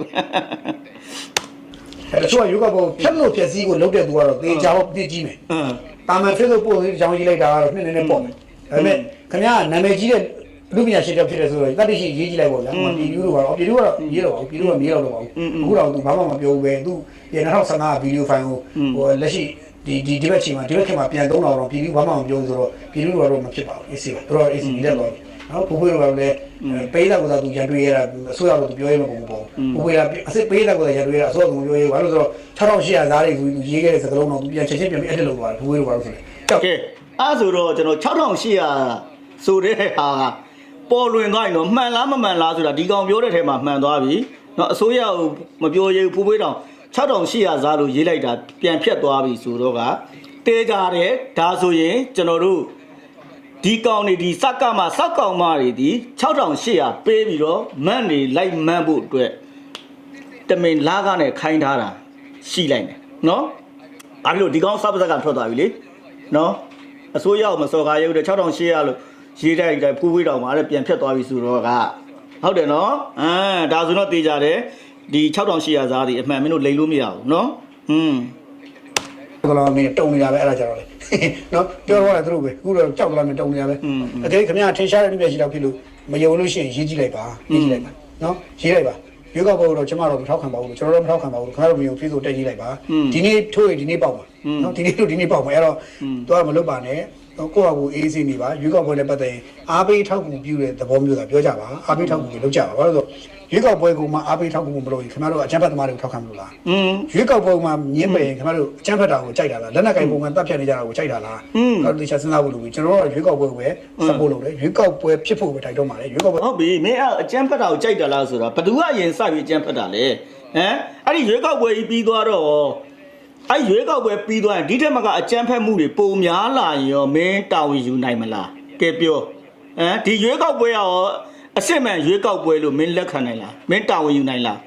အဲတချို့ကယောဂဘောဖြတ်လို့ဖြက်စည်းကိုလုတ်တဲ့သူကတော့သေချာတော့ပြည့်ကြီးမယ်ဟမ်တာမန် Facebook ပို့ပြီးကြောင်းကြီးလိုက်တာကတော့နှစ်နေနဲ့ပေါ့မယ်ဒါပေမဲ့ခင်ဗျားနာမည်ကြီးတဲ့လူပညာရှင်တစ်ဖြစ်တယ်ဆိုတော့တတ်သိရှိရေးကြည့်လိုက်ပေါ့ဗျာမပြည်လူတို့ကတော့ပြည်လူကတော့ရေးတော့ပြည်လူကမေးတော့တော့ပါဘူးအခုတော့သူဘာမှမပြောဘူးပဲသူဒီ2015ဗီဒီယိုဖိုင်ကိုဟိုလက်ရှိ ဒီဒီဒီဘက်ချိန်မှာဒီဘက်ခင်မှာပြန်သုံးတော်တော့ပြည်ပြီးဝမ်းမအောင်ပြောဆိုတော့ပြည်လို့တော့မဖြစ်ပါဘူးအေးစီပါသူတော့အေးစီလက်တော့နော်ဘိုးဘွေကလည်းပေးတာကတော့သူရန်တွေးရတာအစိုးရကသူပြောရမှာပုံပေါ့ဘိုးဘွေကအစစ်ပေးတာကတော့ရန်တွေးရတာအစိုးရကသူပြောရဘာလို့ဆိုတော့6800သားတွေကသူရေးခဲ့တဲ့စကားလုံးတော့သူပြန်ချက်ချင်းပြန်ပြီးအဲ့ဒါလုပ်သွားတယ်ဘိုးဘွေကဘာလို့ဆိုလဲဟုတ်ကဲ့အဲ့ဆိုတော့ကျွန်တော်6800ဆိုတဲ့ဟာပေါ်လွင်သွားရင်တော့မှန်လားမမှန်လားဆိုတာဒီကောင်ပြောတဲ့ထဲမှာမှန်သွားပြီနော်အစိုးရကမပြောရဘူးဘိုးဘွေတောင် 6800စားလို့ရေးလိုက်တာပြန်ဖြတ်သွားပြီဆိုတော့ကတဲကြတယ်ဒါဆိုရင်ကျွန်တော်တို့ဒီကောင်တွေဒီစကမှာစကောင်မတွေဒီ6800ပေးပြီးတော့မန့်နေလိုက်မန့်ဖို့အတွက်တမင်လာကနဲ့ခိုင်းထားတာရှိလိုက်တယ်နော်ဘာဖြစ်လို့ဒီကောင်စပစကထွက်သွားပြီလေနော်အစိုးရအောင်မစော်ကားရုပ်တဲ့6800လို့ရေးတိုက်တိုင်းဖူးဝေးတော်မှာလည်းပြန်ဖြတ်သွားပြီဆိုတော့ကဟုတ်တယ်နော်အဲဒါဆိုတော့တေးကြတယ် ဒီ6800စားဒီအမှန်မင်းတို့လိမ်လို့မရဘူးနော်ဟွန်းကလာမင်းတုံနေတာပဲအဲ့ဒါကြတော့လေနော်ပြောတော့လည်းသူတို့ပဲအခုတော့ကြောက်ကြလာမင်းတုံနေတာပဲအကယ်ခင်ဗျားထင်ရှားတဲ့လူပဲရှိတော့ဖြစ်လို့မယုံလို့ရှိရင်ရေးကြည့်လိုက်ပါရေးကြည့်လိုက်ပါနော်ရေးလိုက်ပါရွေးကောက်ပွဲတော့ကျမတို့မထောက်ခံပါဘူးကျွန်တော်တို့မထောက်ခံပါဘူးခင်ဗျားတို့မယုံဖြစ်ဆိုတက်ကြီးလိုက်ပါဒီနေ့ထိုးရင်ဒီနေ့ပေါက်ပါနော်ဒီနေ့တို့ဒီနေ့ပေါက်မယ်အဲ့တော့သွားမလုပ်ပါနဲ့တော့ကိုယ့်အကူအေးစေးနေပါရွေးကောက်ပွဲနဲ့ပတ်သက်ရင်အားပေးထောက်ကူပြုတဲ့သဘောမျိုးသာပြောကြပါအားပေးထောက်ကူလုပ်ကြပါဘာလို့လဲဆိုတော့ ရွေးကောက်ပွဲကိုမှအားပေးထောက်ကူမလုပ်ရင်ခင်ဗျားတို့အကြမ်းဖက်သမားတွေကိုထောက်ခံမလို့လားอืมရွေးကောက်ပုံမှာမြင်းပယ်ခင်ဗျားတို့အချမ်းဖက်တာကိုကြိုက်တာလားလက်နက်ကင်ပုံမှန်တပ်ဖြတ်နေကြတာကိုကြိုက်တာလားအဲ့ဒါတခြားစဉ်းစားဖို့လိုပြီကျွန်တော်တို့ကရွေးကောက်ပွဲကိုပဲစပို့လုပ်တယ်ရွေးကောက်ပွဲဖြစ်ဖို့ပဲတိုက်တော့မှာလေရွေးကောက်ပွဲဟုတ်ပြီမင်းအဲ့အကျန်းဖက်တာကိုကြိုက်တယ်လားဆိုတော့ဘသူကအရင်စပြီးအကျန်းဖက်တာလဲဟမ်အဲ့ဒီရွေးကောက်ပွဲကြီးပြီးသွားတော့အဲ့ရွေးကောက်ပွဲပြီးသွားရင်ဒီထက်မကအကျန်းဖက်မှုတွေပုံများလာရင်ရောမင်းတာဝန်ယူနိုင်မလားကဲပြောဟမ်ဒီရွေးကောက်ပွဲရော အစ်စ်မှန်ရွေးကောက်ပွဲလို့မင်းလက်ခံနိုင်လားမင်းတာဝန်ယူနိုင်လား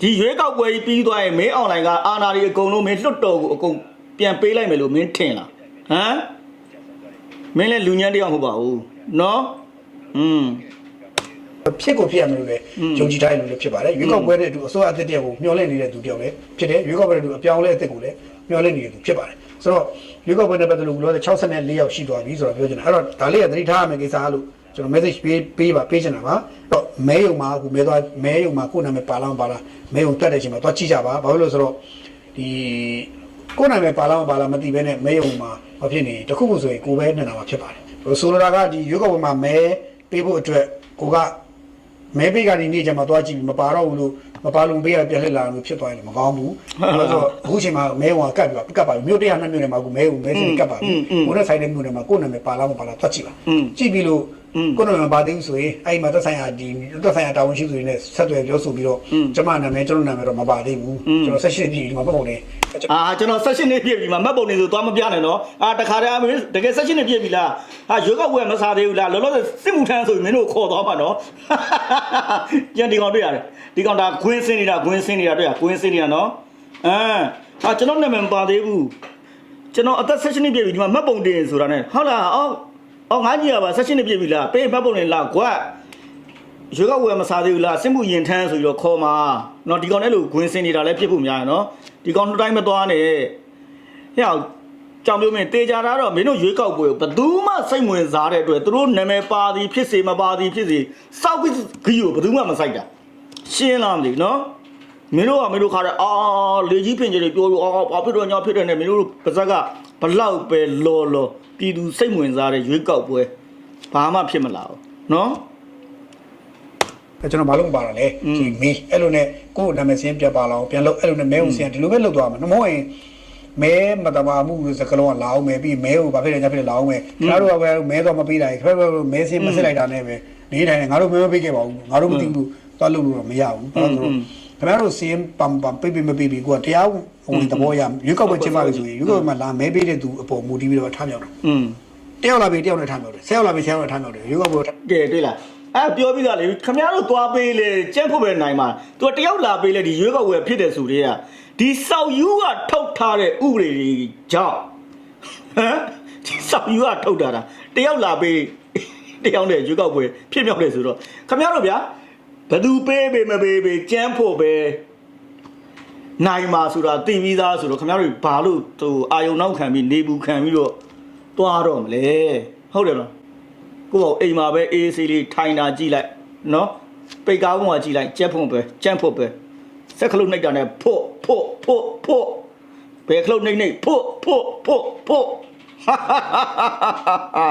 ဒီရွေးကောက်ပွဲကြီးပြီးသွားရင်မင်းအွန်လိုင်းကအာဏာတွေအကုန်လုံးမင်းလွတ်တော်ကိုအကုန်ပြန်ပေးလိုက်မယ်လို့မင်းထင်လားဟမ်မင်းလည်းလူညံ့တယောက်မဟုတ်ပါဘူးနော်อืมဖြစ်ကိုဖြစ်ရမယ်လို့ပဲယုံကြည်ထားရလို့လည်းဖြစ်ပါတယ်ရွေးကောက်ပွဲတဲ့အတူအစိုးရအသစ်တယောက်ကိုမျှော်လင့်နေတဲ့သူတယောက်လည်းဖြစ်တယ်ရွေးကောက်ပွဲတဲ့အတူအပြောင်းလဲအသစ်ကိုလည်းမျှော်လင့်နေတဲ့သူဖြစ်ပါတယ်ဆိုတော့ရွေးကောက်ပွဲနဲ့ပတ်သက်လို့ဘလို့64ရောက်ရှိသွားပြီဆိုတော့ပြောချင်တာအဲ့တော့ဒါလေးကသတိထားရမယ့်ကိစ္စလို့ ကျွန်တော် message ပေးပေးပါပေးချင်တာပါတော့မဲယုံမှာအခုမဲသွားမဲယုံမှာကိုယ်နာမည်ပါလားမပါလားမဲယုံတက်တဲ့အချိန်မှာသွားကြည့်ကြပါဘာလို့လဲဆိုတော့ဒီကိုယ်နာမည်ပါလားမပါလားမသိဘဲနဲ့မဲယုံမှာမဖြစ်နေတခုခုဆိုရင်ကိုယ်ပဲနှံတာမှာဖြစ်ပါတယ်ဆိုလိုတာကဒီရွေးကောက်ပွဲမှာမဲပေးဖို့အတွက်ကိုကမဲပေးကနေနေ့ကျမှသွားကြည့်ပြီးမပါတော့ဘူးလို့မပါလို့ပေးရပြန်လှည့်လာလို့ဖြစ်သွားရင်မကောင်းဘူး။အဲဆိုအခုချိန်မှာမဲဝါကတ်ပြီးကတ်ပါပြီမြို့တရားနှစ်မြို့နယ်မှာအခုမဲကိုမဲစင်းကတ်ပါပြီ။ဘုရားဆိုင်တဲ့မြို့နယ်မှာကိုယ်နာမည်ပါလားမပါလားသွားကြည့်ပါ။ကြည့်ပြီးလို့ ကိုယ်နာမည်ပါသေးဘူးဆိုရင်အဲ့ဒီမှာသက်ဆိုင်ရာဒီသက်ဆိုင်ရာတာဝန်ရှိသူတွေနဲ့ဆက်သွယ်ပြောဆိုပြီးတော့ကျမနာမည်ကျွန်တော်နာမည်တော့မပါသေးဘူး။ကျွန်တော်ဆက်ရှိပြီဒီမှာပတ်ပုံနေအာကျွန်တော် session နေပြည့်ပြီမှာမှတ်ပုံနေဆိုသွားမပြနဲ့နော်အာတခါတည်းအမေတကယ် session နေပြည့်ပြီလားအာရွေးကောက်ပွဲမစားသေးဘူးလားလောလောဆယ်စစ်မှုထမ်းဆိုရင်မင်းတို့ခေါ်သွားမှာနော်ကြံဒီကောင်တွေ့ရတယ်ဒီကောင်ဒါဂွင်းစင်းနေတာဂွင်းစင်းနေတာတွေ့ရဂွင်းစင်းနေတာနော်အမ်အာကျွန်တော်နာမည်မပါသေးဘူးကျွန်တော်အသက် session နေပြည့်ပြီဒီမှာမှတ်ပုံတင်ဆိုတာ ਨੇ ဟုတ်လားအော် အော်ငါကြီးကပါ16နှစ်ပြည့်ပြီလားပေးဖတ်ပုံနေလားကွာရွေးကောက်ဝယ်မစားသေးဘူးလားစစ်မှုရင်ထမ်းဆိုပြီးတော့ခေါ်မှာနော်ဒီကောင်လည်းလူဂွင်းစင်နေတာလည်းဖြစ်ဖို့များရနော်ဒီကောင်နှစ်တိုင်းမသွားနဲ့ဟဲ့အောင်ကြောင်ပြုံးမင်းတေချာတာတော့မင်းတို့ရွေးကောက်ပွဲကိုဘသူမှစိတ်ဝင်စားတဲ့အတွက်သူတို့နာမည်ပါသည်ဖြစ်စေမပါသည်ဖြစ်စေစောက်ဂီကိုဘသူမှမဆိုင်တာရှင်းလားမသိဘူးနော်မင်းတို့ကမင်းတို့ခါတဲ့အာလေကြီးပင်ကြီးတွေပြောလို့အော်ဘာဖြစ်တော့ညဖြစ်တယ်နဲ့မင်းတို့ပါဇက်ကဘလောက်ပဲလော်လော် ပြည်သူစိတ်ဝင်စားတဲ့ရွေးကောက်ပွဲဘာမှဖြစ်မလာဘူးနော်ကျွန်တော်မလုပ်ပါတော့လေမင်းအဲ့လိုနဲ့ကိုယ့်နာမည်စင်းပြတ်ပါလောက်ပြန်လို့အဲ့လိုနဲ့မဲုံစင်းဒီလိုပဲလုပ်သွားမှာမဟုတ်ရင်မဲမတမာမှုစကလုံးကလာအောင်မယ်ပြီးမဲကိုဘာဖြစ်လဲညာဖြစ်လဲလာအောင်မယ်ငါတို့ကပဲမဲတော့မပေးတာခင်ဗျားတို့မဲစင်းမစစ်လိုက်တာနဲ့ပဲနေတိုင်းငါတို့မဲမပေးခဲ့ပါဘူးငါတို့မသိဘူးသွားလုပ်လို့တော့မရဘူးဘာလို့ဆိုတော့ ခင်ဗျားတို့စီရင်ပမ်ပမ်ပိတ်ပိတ်မပိတ်ပိတ်ကိုကတရားဝင်သဘောရရွေးကောက်ပွဲကျင်းပလို့ဆိုရင်ရွေးကောက်ပွဲမှာလာမဲပေးတဲ့သူအပေါ်မူတည်ပြီးတော့ထားမြောက်တယ်อืมတယောက်လာပြီတယောက်နဲ့ထားမြောက်တယ်ဆယ်ယောက်လာပြီဆယ်ယောက်နဲ့ထားမြောက်တယ်ရွေးကောက်ပွဲကဲတွေ့လားအဲ့ပြောပြီးသားလေခမရတို့သွားပေးလေကြက်ဖို့ပဲနိုင်မှာသူတယောက်လာပေးလေဒီရွေးကောက်ဝယ်ဖြစ်တဲ့ဆိုတွေကဒီဆောက်ယူကထုတ်ထားတဲ့ဥပဒေတွေကြောင့်ဟမ်ဒီဆောက်ယူကထုတ်ထားတာတယောက်လာပေးတယောက်နဲ့ရွေးကောက်ဝယ်ဖြစ်မြောက်တယ်ဆိုတော့ခမရတို့ဗျာ ဘယ်သူပေးပေးမပေးပေးကြမ်းဖို့ပဲနိုင်မှာဆိုတာသိပြီးသားဆိုတော့ခမရတို့ဘာလို့ဟိုအာယုံနောက်ခံပြီးနေဘူးခံပြီးတော့သွားတော့မလဲဟုတ်တယ်မလားကိုယ့်အိမ်မှာပဲအေးအေးဆေးလေးထိုင်တာကြည့်လိုက်နော်ပိတ်ကားဘုံကကြည့်လိုက်ကြက်ဖုံပဲကြမ်းဖို့ပဲစက်ခလုတ်နှိပ်တာနဲ့ဖို့ဖို့ဖို့ဖို့ဘယ်ခလုတ်နှိပ်နှိပ်ဖို့ဖို့ဖို့ဖို့ဟာဟာဟာဟာ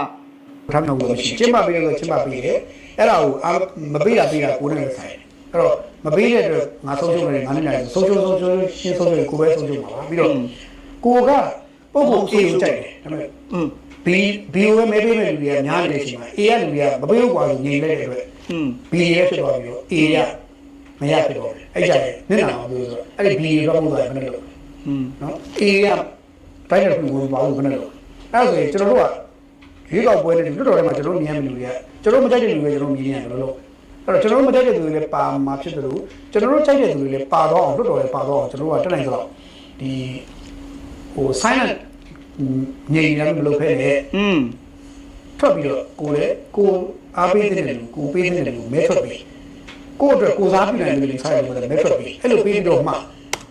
ထားမြောက်လို့ရှိရင်ကျင်းပပေးတယ်ဆိုကျင်းပပေးတယ် အဲ့ဒါကိုအာမပေးတာပေးတာကိုယ်နဲ့ဆိုင်တယ်အဲ့တော့မပေးတဲ့အတွက်ငါဆုံးရှုံးတယ်ငါနဲ့နိုင်ဆုံးရှုံးဆုံးရှုံးရှင်းဆုံးရှုံးကိုပဲဆုံးရှုံးပါပါပြီးတော့ကိုကပုံပုံအေးကိုကြိုက်တယ်ဒါပေမဲ့ อืม ဘီဘီဝဲမဲပေးမဲ့လူတွေကများနေတဲ့အချိန်မှာအေးရလူတွေကမပေးဘူးကွာလို့ညင်လိုက်တဲ့အတွက် อืม ဘီရဲဖြစ်သွားပြီးတော့အေးရမရဖြစ်တော့တယ်အဲ့ကြတယ်နင့်နာမှာပြောဆိုတော့အဲ့ဒီဘီရဲတော့မဟုတ်ဘူးဘယ်နဲ့လို့ อืม နော်အေးရဘိုင်းနဲ့ဝင်ပါဘူးဘယ်နဲ့လို့အဲ့ဒါဆိုရင်ကျွန်တော်တို့က ရွေးကောက်ပွဲနဲ့လွတ်တော်ထဲမှာကျွန်တော်တို့မြင်ရမယ့်လူတွေကကျွန်တော်မကြိုက်တဲ့လူတွေကျွန်တော်မြင်ရတယ်လို့အဲ့တော့ကျွန်တော်တို့မကြိုက်တဲ့လူတွေလည်းပါမှာဖြစ်တယ်လို့ကျွန်တော်တို့ကြိုက်တဲ့လူတွေလည်းပါတော့အောင်လွတ်တော်လည်းပါတော့အောင်ကျွန်တော်တို့ကတက်နိုင်ကြတော့ဒီဟို silent ငြိမ်နေတယ်မလုပ်ဖဲနဲ့อืมထွက်ပြီးတော့ကိုလည်းကိုအားပေးတဲ့လူကိုပေးတဲ့လူမဲထွက်ပြီးကိုအတွက်ကိုစားပြနိုင်တဲ့လူဆိုင်တယ်မဲထွက်ပြီးအဲ့လိုပေးပြီးတော့မှ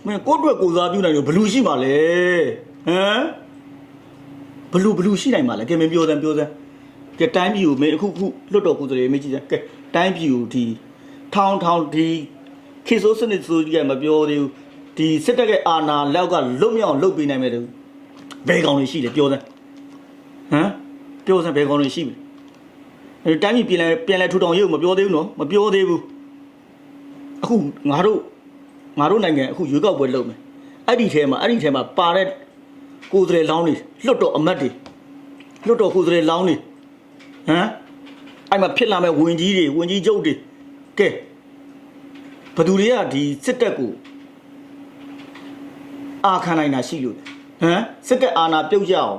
မင်းကိုယ့်အတွက်ကိုစားပြုနိုင်လို့ဘလူရှိပါလေဟမ် ဘလူဘလူရှိနိုင်ပါလေကဲမင်းပြောစမ်းပြောစမ်းကဲတိုင်းပြည်ကိုမင်းအခုခုလွတ်တော်ကိုယ်စားလှယ်မင်းကြည့်စမ်းကဲတိုင်းပြည်ကိုဒီထောင်းထောင်းဒီခေဆိုးစနစ်ဆိုကြီးကမပြောသေးဘူးဒီစစ်တပ်ရဲ့အာဏာလောက်ကလွတ်မြောက်လုပ်ပေးနိုင်မဲ့တူဘယ်ကောင်တွေရှိလဲပြောစမ်းဟမ်ပြောစမ်းဘယ်ကောင်တွေရှိမလဲအဲတိုင်းပြည်ပြန်လဲပြန်လဲထူထောင်ရေးကိုမပြောသေးဘူးနော်မပြောသေးဘူးအခုငါတို့ငါတို့နိုင်ငံအခုရွေးကောက်ပွဲလုပ်မယ်အဲ့ဒီထဲမှာအဲ့ဒီထဲမှာပါတဲ့ ကိုယ်စရလောင်းတွေလွတ်တော်အမတ်တွေလွတ်တော်ကိုယ်စရလောင်းတွေဟမ်အဲ့မှာဖြစ်လာမဲ့ဝင်ကြီးတွေဝင်ကြီးချုပ်တွေကဲဘသူတွေကဒီစစ်တပ်ကိုအာခံနိုင်တာရှိလို့ဟမ်စစ်တပ်အာဏာပြုတ်ကြအောင်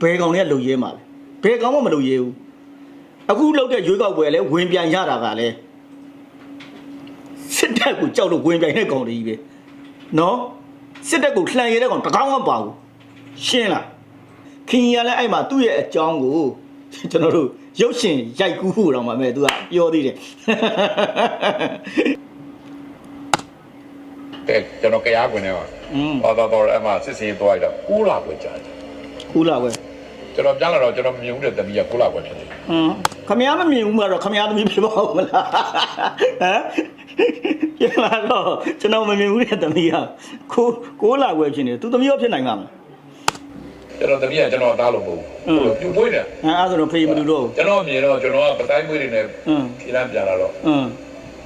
ဘယ်ကောင်တွေကလုံရဲမှာလဲဘယ်ကောင်မှမလုံရဲဘူးအခုလောက်တဲ့ရွေးကောက်ပွဲလဲဝင်ပြန်ရတာကလည်းစစ်တပ်ကိုကြောက်လို့ဝင်ပြိုင်တဲ့ကောင်တွေကြီးပဲနော်စစ်တပ်ကိုလှန်ရတဲ့ကောင်တကောင်းမပါဘူး ရှင်းလားခင်ကြီးကလည်းအဲ့မှာသူ့ရဲ့အကြောင်းကိုကျွန်တော်တို့ရုပ်ရှင်ရိုက်ကူးဖို့တော့မှမဲ့သူကပြောသေးတယ်ကဲကျွန်တော်ကြားခွင်နေပါอืมတော်တော်တော်အဲ့မှာစစ်စင်းသွားရတာ6လခွင်ကြာတယ်ကူလာကွယ်ကျွန်တော်ပြန်လာတော့ကျွန်တော်မမြင်ဘူးတဲ့တမီးက6လခွင်ဖြစ်တယ်ဟွန်းခမရမမြင်ဘူးမှာတော့ခမရသမီးဖြစ်ပါဦးမလားဟမ်ပြန်လာတော့ကျွန်တော်မမြင်ဘူးတဲ့သမီးကကိုကိုလာကွယ်ဖြစ်နေတယ်သူသမီးရောဖြစ်နိုင်မှာမလား ကျွန်တော်တပီကကျွန်တော်အသားလို့မဟုတ် อืม ဘူးပြူပွေးတယ် အဲအဲ့ဒါဆိုတော့ဖေးမလူတော့ဘူး ကျွန်တော်မြင်တော့ကျွန်တော်ကပတိုင်းမွေးတွေနဲ့ อืม ခီးလန်းပြန်လာတော့ อืม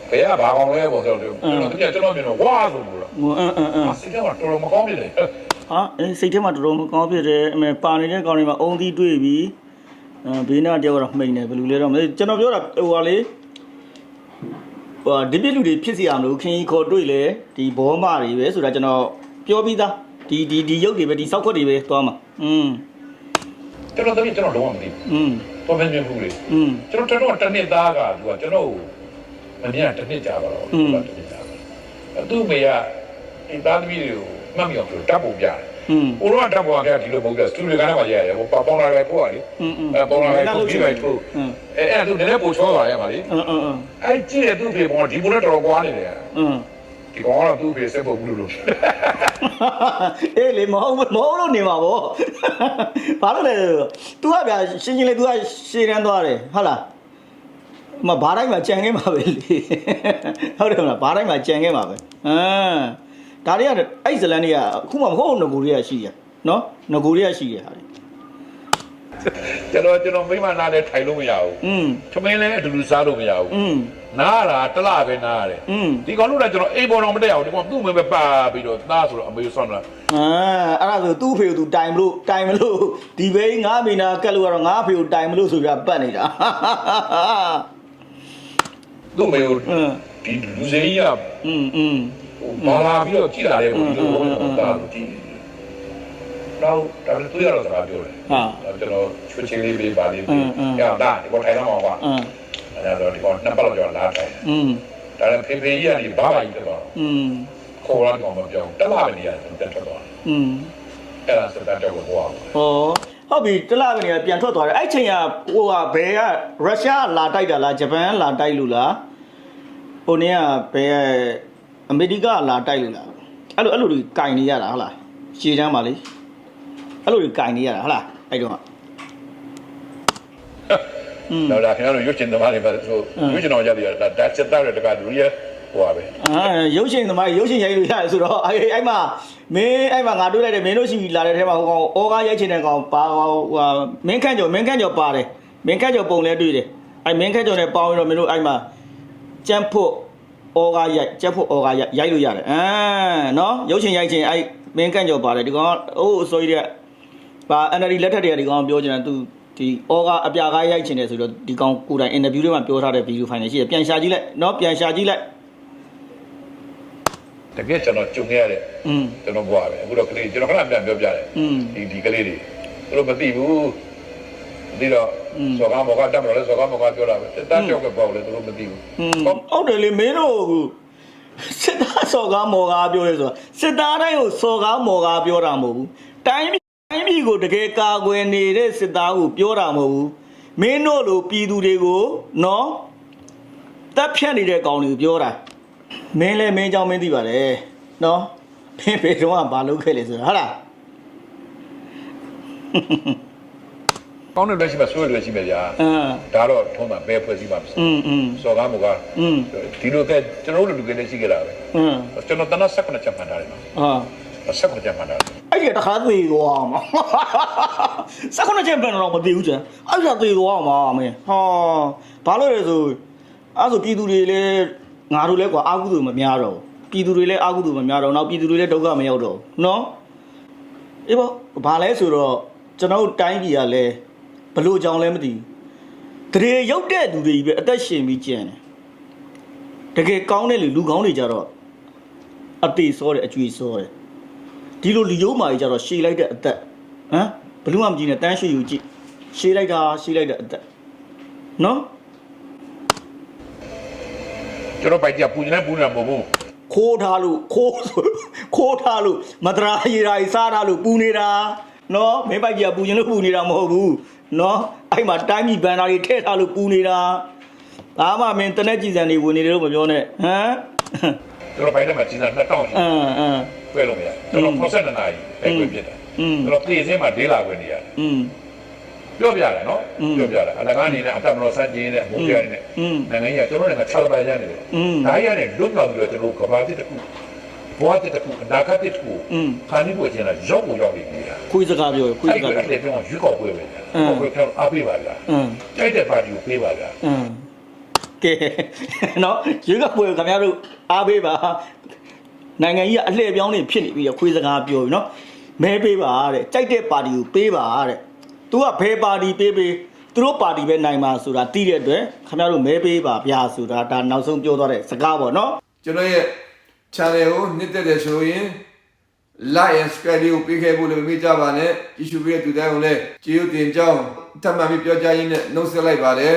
ဘယ်ကဘာကောင်လဲပေါ့ဆိုတော့ကျွန်တော်တပီကကျွန်တော်မြင်တော့ဝါဆိုလို့တော့ ဟိုအင်းအင်းအင်း အစစ်ကတော့တော်တော်မကောင်းဖြစ်တယ် ဟာအဲစိတ်ထဲမှာတော်တော်မကောင်းဖြစ်တယ်အမေပါနေတဲ့ကောင်တွေမှာအုံသီးတွေ့ပြီအဲဘေးနာတယောက်ကတော့မှိန်တယ်ဘယ်လိုလဲတော့မသိကျွန်တော်ပြောတာဟိုဟာလေဟိုဒီပြစ်လူတွေဖြစ်စီအောင်လို့ခင်ကြီးခေါ်တွေ့လေဒီဘောမတွေပဲဆိုတာကျွန်တော်ပြောပြီးသား ဒီဒီဒီရုပ်တွေပဲဒီစောက်ခွက်တွေပဲသွားမှာอืม ကျွန်တော်တပီကျွန်တော်လုံးဝမသိဘူး อืม တော်မမြင်ဘူးလေ อืม ကျွန်တော်ကျွန်တော်တစ်နှစ်သားကသူကကျွန်တော်မမြင်တစ်နှစ်ကြာတော့သူကတစ်နှစ်ကြာသူ့မေကဒီသားသမီးတွေကိုမှတ်မိအောင်ဆိုတပ်ပုံပြတယ် อืม ။ဦးရောတပ်ပေါ်ကဒီလိုမဟုတ်ဘူး။စတူဒီယိုကနေမှရရတယ်။ဟိုပေါင်လာပဲပို့ရလေ อืมอืม ။အဲပေါင်လာပဲပို့ပြီးပဲပို့ อืม ။အဲအဲ့ဒါသူနည်းနည်းပို့ချောပါရဲ့မှာလေ อืมอืม ။အဲကြည့်ရသူ့ပြေပေါ်ဒီပေါ်နဲ့တော်တော်ကွာနေတယ် อืม ။ ဒီကောင်ကတော့သူ့ပြေစက်ပုတ်ဘူးလို့အေးလေမဟုတ်ဘူးမဟုတ်လို့နေမှာဗောဘာလို့လဲ तू ကဗျာရှင်းရှင်းလေး तू ကရှင်းရမ်းသွားတယ်ဟုတ်လားမဘာတိုင်းမှာကြံခဲ့မှာပဲလေဟုတ်တယ်မလားဘာတိုင်းမှာကြံခဲ့မှာပဲအမ်ဒါတွေကအဲ့ဇလန်တွေကအခုမှမဟုတ်ငကိုတွေကရှိရနော်ငကိုတွေကရှိရဟာလေ။ ကျွန်တော်ကျွန်တော်မိမနာလည်းထိုင်လို့မရဘူး อืม ။ထမင်းလည်းအတူတူစားလို့မရဘူး อืม ။နားတာတစ်လပဲနားရတယ် อืม ။ဒီကောင်လို့လည်းကျွန်တော်အိမ်ပေါ်တော့မတက်အောင်ဒီကောင်သူ့မင်းပဲပါပြီးတော့သားဆိုတော့အမေဆွမ်းလာ အာအဲ့ဒါဆိုသူ့ဖေကိုသူတိုင်မလို့တိုင်မလို့ဒီဘေးငါမိနာကက်လို့ကတော့ငါဖေကိုတိုင်မလို့ဆိုပြပတ်နေတာ သူ့မေကို อืม ဒီလူစိမ်းက อืมอืม ဟိုမာလာပြီးတော့ကြည်လာတဲ့ကိုဒီလိုတော့တာလို့ နောက်ဒါပေမဲ့သူရတော့စကားပြောတယ်ဟာကျွန်တော်ချွတ်ချင်းလေးပေးပါလေးပြီးကြောက်တာဒီပေါ်ထိုင်တော့မှာပါအင်းအဲ့တော့ဒီပေါ်နှစ်ပတ်လောက်ကျော်လာထိုင်အင်းဒါလည်းဖေဖေကြီးကနေဘာဘာကြီးတက်တော့အင်းခေါ်လာတော့မပြောတက်လာပဲနေရတယ်တက်ထွက်သွားအင်းအဲ့ဒါစတက်တော့ဘောဟောဟုတ်ပြီတလပဲနေပြန်ထွက်သွားတယ်အဲ့ချိန်ကဟိုကဘယ်ကရုရှားလာတိုက်တာလားဂျပန်လာတိုက်လို့လားဟိုနေ့ကဘယ်အမေရိကလာတိုက်လို့လားအဲ့လိုအဲ့လိုကြီးကင်နေရတာဟုတ်လားရှည်ချမ်းပါလေ အဲ့လိုကြီးကင်နေရတာဟုတ်လားအဲ့တော့อืมတော့ဒါခင်ဗျားတို့ရွှေချင်သမားတွေပဲဆိုရွှေချင်တော်ကြတယ်ဒါဒါစက်သားတဲ့တကလူကြီးဟိုပါပဲအာရုပ်ရှင်သမားရုပ်ရှင်ရိုက်လို့ရတယ်ဆိုတော့အဲ့အဲ့မှာမင်းအဲ့မှာငါတွေ့လိုက်တယ်မင်းတို့ရှိလာတဲ့ထဲမှာဟိုကောင်ဩကားရိုက်ချင်တဲ့ကောင်ပါဟိုဟာမင်းခန့်ကျော်မင်းခန့်ကျော်ပါတယ်မင်းခန့်ကျော်ပုံလဲတွေ့တယ်အဲ့မင်းခန့်ကျော်နဲ့ပေါင်းပြီးတော့မင်းတို့အဲ့မှာကျန်းဖို့ဩကားရိုက်ကျန်းဖို့ဩကားရိုက်ရိုက်လို့ရတယ်အာနော်ရုပ်ရှင်ရိုက်ချင်အဲ့မင်းခန့်ကျော်ပါတယ်ဒီကောင်အိုးအစိုးရတဲ့ ပါ NLD လက်ထက်တွေကဒီကောင်ပြောချင်တယ်သူဒီဩကားအပြာကားရိုက်ချင်တယ်ဆိုတော့ဒီကောင်ကိုယ်တိုင်အင်တာဗျူးတွေမှာပြောထားတဲ့ဗီဒီယိုဖိုင်တွေရှိတယ်ပြန်ရှာကြည့်လိုက်နော်ပြန်ရှာကြည့်လိုက် တကယ်ကျွန်တော်ကြုံခဲ့ရတဲ့ อืม ကျွန်တော်ဘွားပဲအခုတော့ကလေးကျွန်တော်ခဏပြန်ပြောပြတယ် อืม ဒီဒီကလေးတွေသူတို့မသိဘူးဒီတော့ อืม စောကားမောကတက်မလို့လဲစောကားမောကပြောတာပဲတက်ကြောက်ကပေါ့လေသူတို့မသိဘူး อืมဟုတ်တယ်လေမင်းတို့ကစစ်သားစော်ကားမော်ကားပြောရဲဆိုတာစစ်သားတိုင်းကိုစော်ကားမော်ကားပြောတာမဟုတ်ဘူးတိုင်းပြည်တိုင်းပြည် ကိုတကယ်ကာကွယ်နေတဲ့စစ်သားကိုပြောတာမဟုတ်ဘူးမင်းတို့လိုပြည်သူတွေကိုနော်တပ်ဖြတ်နေတဲ့ကောင်တွေကိုပြောတာမင်းလည်းမင်းเจ้าမင်းသိပါတယ်နော်မင်းဘယ်တော့မှမလုပ်ခဲ့လေဆိုတာဟုတ်လား ကောင်းတဲ့လက်ရှိမှာဆွဲလွယ်ရှိမယ်ဗျာ အင်း ဒါတော့ထုံးတာဘယ်ဖွဲ့စည်းမှာမစ อืมอืม စောကားမောက อืม ဒီလိုကကျွန်တော်တို့လူကလေးရှိကြတာပဲ อืม ကျွန်တော်တနက်16ချက်မှန်တာတယ်နော် အာ 16ချက်မှန်တာတယ် အဲ့ဒီတခါသေးသွားမှာစက္ကုနှစ်ချက်ပြန်တော့မသိဘူးကျန်အဲ့ဒါသေးသွားမှာမင်းဟာဘာလို့လဲဆိုအဲ့ဆိုပြည်သူတွေလည်းငါတို့လည်းကွာအာကုသူမများတော့ဘူးပြည်သူတွေလည်းအာကုသူမများတော့နောက်ပြည်သူတွေလည်းဒုက္ခမရောက်တော့ဘူးနော်အေးပေါ့ဘာလဲဆိုတော့ကျွန်တော်တို့တိုင်းပြည်ကလည်းဘလို့ကြောင်လဲမသိဘူးတရေရောက်တဲ့သူတွေကြီးပဲအသက်ရှင်ပြီးကျန်တယ်တကယ်ကောင်းတဲ့လူလူကောင်းတွေကြတော့အသေးစောတယ်အကျွေစောတယ် ဒီလိုလူယိုးမာကြီးကြတော့ရှည်လိုက်တဲ့အသက်ဟမ်ဘလူးမှမကြည့်နဲ့တန်းရွှေယူကြည့်ရှည်လိုက်တာရှည်လိုက်တဲ့အသက်နော်ကျွန်တော်ပိုက်ကြပူနေပူနေတာမဟုတ်ဘူးခိုးထားလို့ခိုးဆိုခိုးထားလို့မတရာရီရာကြီးစားထားလို့ပူနေတာနော်မင်းပိုက်ကြီးကပူရင်လို့ပူနေတာမဟုတ်ဘူးနော်အဲ့မှာတိုင်းပြည်ဘန်နာတွေထည့်ထားလို့ပူနေတာဒါမှမင်းတနက်ကြည်စံတွေဝင်နေတယ်လို့မပြောနဲ့ဟမ် ကျွန်တော်ပိုက်တယ်မှာစီစဉ်2000ရှိ အင်းအင်း ပြဲလို့မရကျွန်တော်60နာရီပဲပြဖြစ်တယ် อืม ကျွန်တော်ပြည်စင်းမှာဒေးလာခွင့်နေရတယ် อืม ပြောပြတယ်နော် อืม ပြောပြတယ်အလကားအနေနဲ့အတက်မလို့စัจကျင်းနဲ့ဘုံပြနေနဲ့ อืม နိုင်ငံကြီးကကျွန်တော်တို့က6ပိုင်းရနေတယ် อืม ဒါရတဲ့လွတ်မြောက်ပြီးတော့ကျွန်တော်ကဘာတစ်တခုဘဝတစ်တခုအနာဂတ်တစ်တခု อืม ခါနေဖို့ကျင်လာရောက်ကိုရောက်နေပြီလား ခွေးစကားပြောရခွေး အဲ့ စ ဒီ ကား က ပြော အဲ့ဒီပြောရွေးကောက်ပွဲပဲ အင်း ကောက်ပွဲကတော့အားပေးပါလား อืม ကြိုက်တဲ့ပါတီကိုပေးပါလား อืม ကဲနော်ရွေးကပွဲခင်ဗျားတို့အားပေးပါနိုင်ငံကြီးကအလှည့်ပြောင်းနေဖြစ်နေပြီးတော့ခွေးစကားပြောပြီနော်မဲပေးပါတဲ့ကြိုက်တဲ့ပါတီကိုပေးပါတဲ့သူကဘယ်ပါတီပေးပေးသူတို့ပါတီပဲနိုင်မှာဆိုတာသိတဲ့အတွက်ခင်ဗျားတို့မဲပေးပါဗျာဆိုတာဒါနောက်ဆုံးပြောသွားတဲ့စကားပေါ့နော်ကျွန်တော်ရဲ့ channel ကိုနှစ်သက်တယ်ဆိုရင် like and subscribe လေးကိုပေးခဲ့ဖို့လည်းမမေ့ကြပါနဲ့ကြည့်ရှုပေးတဲ့သူတိုင်းကိုလည်းကျေးဇူးတင်ကြောင်းထပ်မံပြီးပြောကြားရင်းနဲ့နှုတ်ဆက်လိုက်ပါတယ်